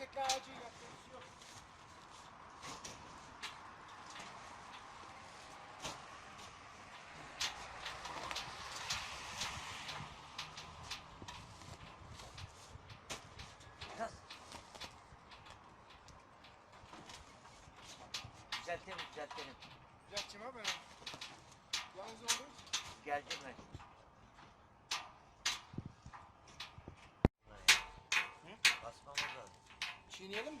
Şeker ağacı yaptığımız yok. Biraz. Düzeltelim, düzeltelim. Düzelteceğim abi. Yalnız olur. Geldim ben. Çiğneyelim mi?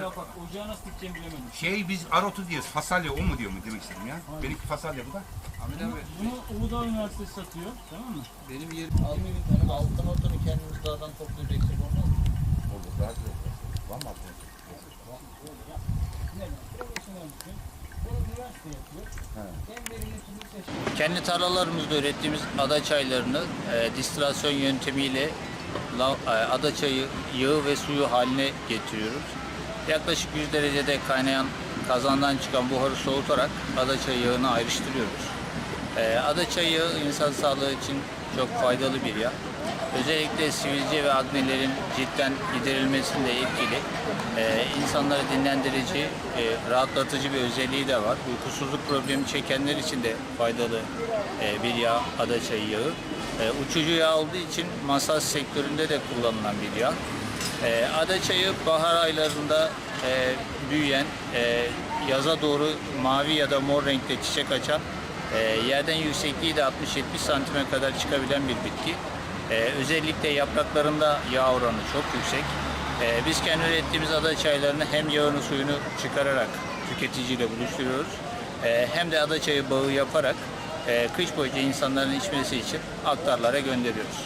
Bak ocağı nasıl tutacağımı bilemedim. Şey biz arotu diyoruz. Fasalya o mu diyor mu demek istedim ya. Benimki fasalya bu da. Bunu, bunu Uludağ Üniversitesi satıyor. Tamam mı? Benim yerim tane alttan ortanı kendimiz dağdan toplayıp eksik olmaz mı? Olur daha güzel. Var mı şey. Türlü seçiyor. Kendi tarlalarımızda ürettiğimiz ada çaylarını e, distilasyon yöntemiyle la- e, ada çayı yağı ve suyu haline getiriyoruz. Yaklaşık 100 derecede kaynayan kazandan çıkan buharı soğutarak ada çayı yağını ayrıştırıyoruz. E, ada çayı yağı insan sağlığı için çok faydalı bir yağ. Özellikle sivilce ve aknelerin ciltten giderilmesinde etkili. E, insanları dinlendirici, e, rahatlatıcı bir özelliği de var. Uykusuzluk problemi çekenler için de faydalı e, bir yağ, ada çayı yağı. E, uçucu yağ olduğu için masaj sektöründe de kullanılan bir yağ. E, ada çayı bahar aylarında e, büyüyen, e, yaza doğru mavi ya da mor renkte çiçek açan, e, yerden yüksekliği de 60-70 santime kadar çıkabilen bir bitki. Özellikle yapraklarında yağ oranı çok yüksek. Biz kendi ürettiğimiz ada çaylarını hem yağını suyunu çıkararak tüketiciyle buluşturuyoruz. Hem de ada çayı bağı yaparak kış boyunca insanların içmesi için aktarlara gönderiyoruz.